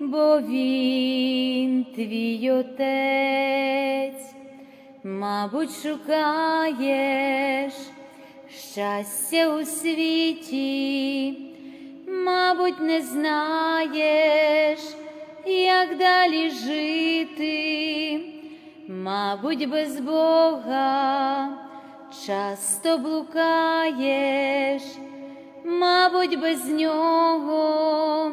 бо Він твій отець. Мабуть, шукаєш щастя у світі, мабуть, не знаєш, як далі жити, мабуть, без Бога часто блукаєш, мабуть, без нього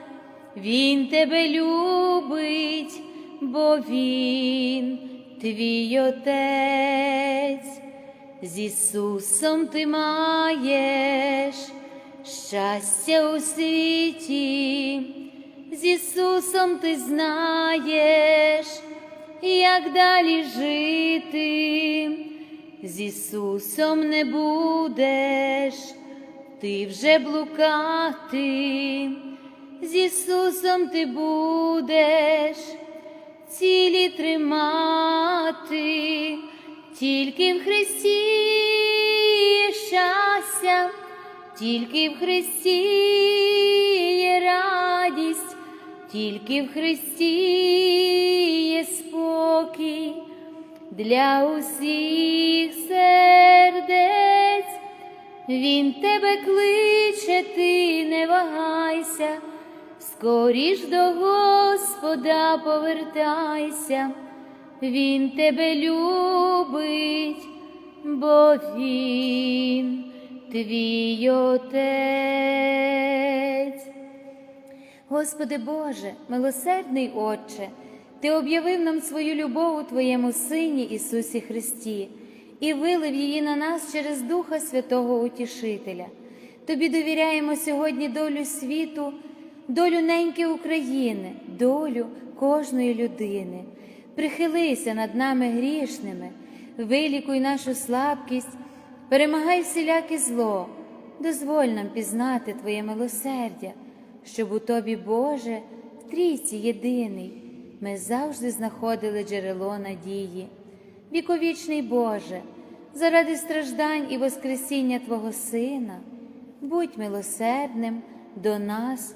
Він тебе любить, бо Він твій отець. З Ісусом ти маєш щастя у світі, з Ісусом ти знаєш, як далі жити, з Ісусом не будеш, ти вже блукати, з Ісусом ти будеш цілі тримати, тільки в Христі є щастя, тільки в Христі є радість, тільки в Христі є спокій для усіх сердець. Він тебе кличе, ти не вагайся, скоріш до Господа повертайся, Він тебе любить, бо Він твій отець. Господи Боже, милосердний Отче, Ти об'явив нам свою любов у Твоєму Сині Ісусі Христі і вилив її на нас через Духа Святого Утішителя. Тобі довіряємо сьогодні долю світу, долю неньки України, долю кожної людини. Прихилися над нами грішними, вилікуй нашу слабкість, перемагай всіляке зло, дозволь нам пізнати Твоє милосердя, щоб у Тобі, Боже, в трійці єдиний, ми завжди знаходили джерело надії. Віковічний Боже, заради страждань і Воскресіння Твого Сина, будь милосердним до нас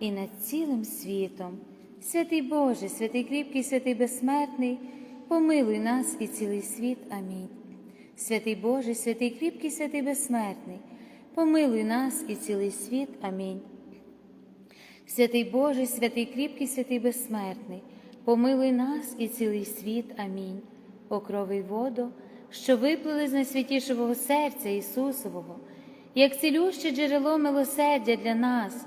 і над цілим світом. Святий Боже, святий кріпкий, святий безсмертний, помилуй нас і цілий світ. Амінь. Святий Боже, святий кріпкий, святий безсмертний, помилуй нас і цілий світ. Амінь. Святий Боже, святий кріпкий, святий безсмертний, помилуй нас і цілий світ. Амінь. О крови й воду, що виплили з найсвятішого серця Ісусового, як цілюще джерело милосердя для нас,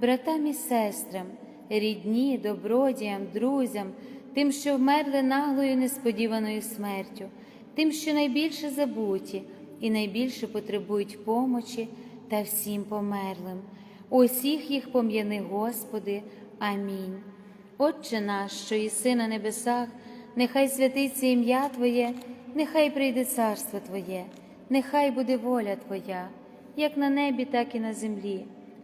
братам і сестрам, рідні, добродіям, друзям, тим, що вмерли наглою несподіваною смертю, тим, що найбільше забуті і найбільше потребують помочі та всім померлим. Усіх їх пом'яни, Господи. Амінь. Отче наш, що єси на небесах, нехай святиться ім'я Твоє, нехай прийде царство Твоє, нехай буде воля Твоя, як на небі, так і на землі.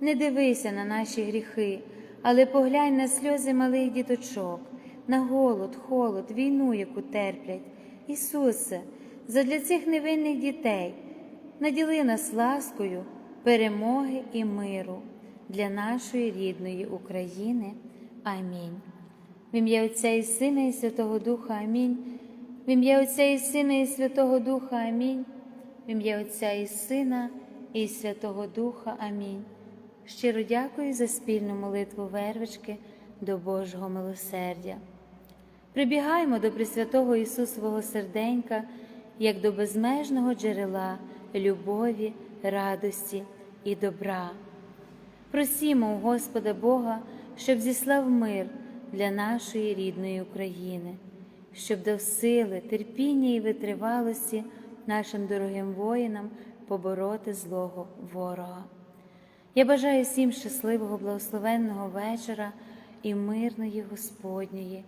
не дивися на наші гріхи, але поглянь на сльози малих діточок, на голод, холод, війну, яку терплять. Ісусе, задля цих невинних дітей наділи нас ласкою, перемоги і миру для нашої рідної України. Амінь. В ім'я Отця і Сина, і Святого Духа Амінь. В ім'я Отця і Сина, і Святого Духа Амінь. В ім'я Отця і Сина, і Святого Духа Амінь. Щиро дякую за спільну молитву вервички до Божого милосердя. Прибігаємо до Пресвятого Ісусового серденька, як до безмежного джерела любові, радості і добра. Просімо у Господа Бога, щоб зіслав мир для нашої рідної України, щоб дав сили, терпіння і витривалості нашим дорогим воїнам побороти злого ворога. Я бажаю всім щасливого, благословенного вечора і мирної Господньої,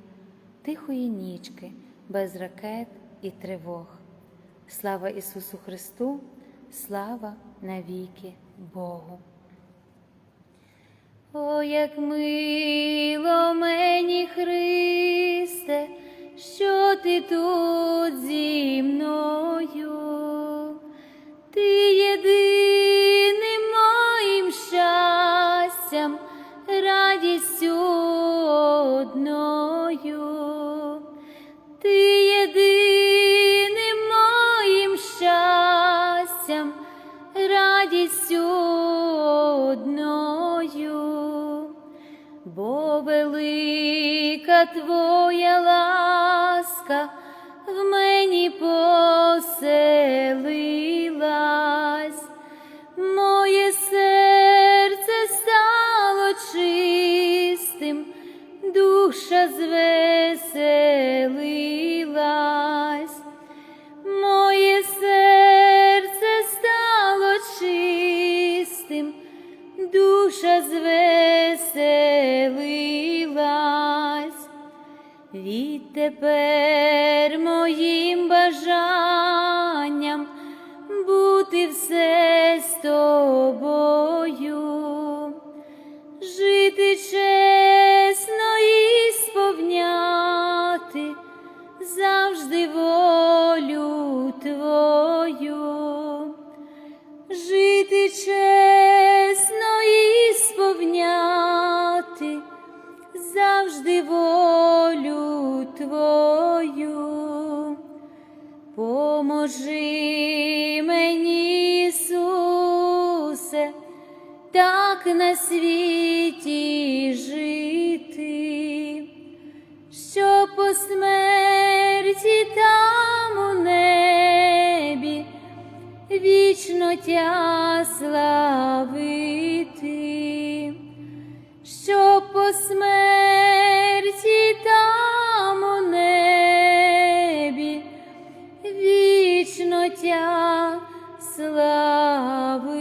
тихої нічки, без ракет і тривог. Слава Ісусу Христу, слава навіки Богу. О, як мило мені, Христе, що ти тут зі мною, ти єдиним радістю одною, ти єдиним моїм щастям, радістю одною, бо велика твоя ласка в мені поселилась, Відтепер моїм бажанням бути все з тобою. жити чесно і сповняти завжди волю Твою, Поможи мені, Ісусе, так на світі жити, що по смерті там у небі вічно тя славити, що по смерті там Тя слави.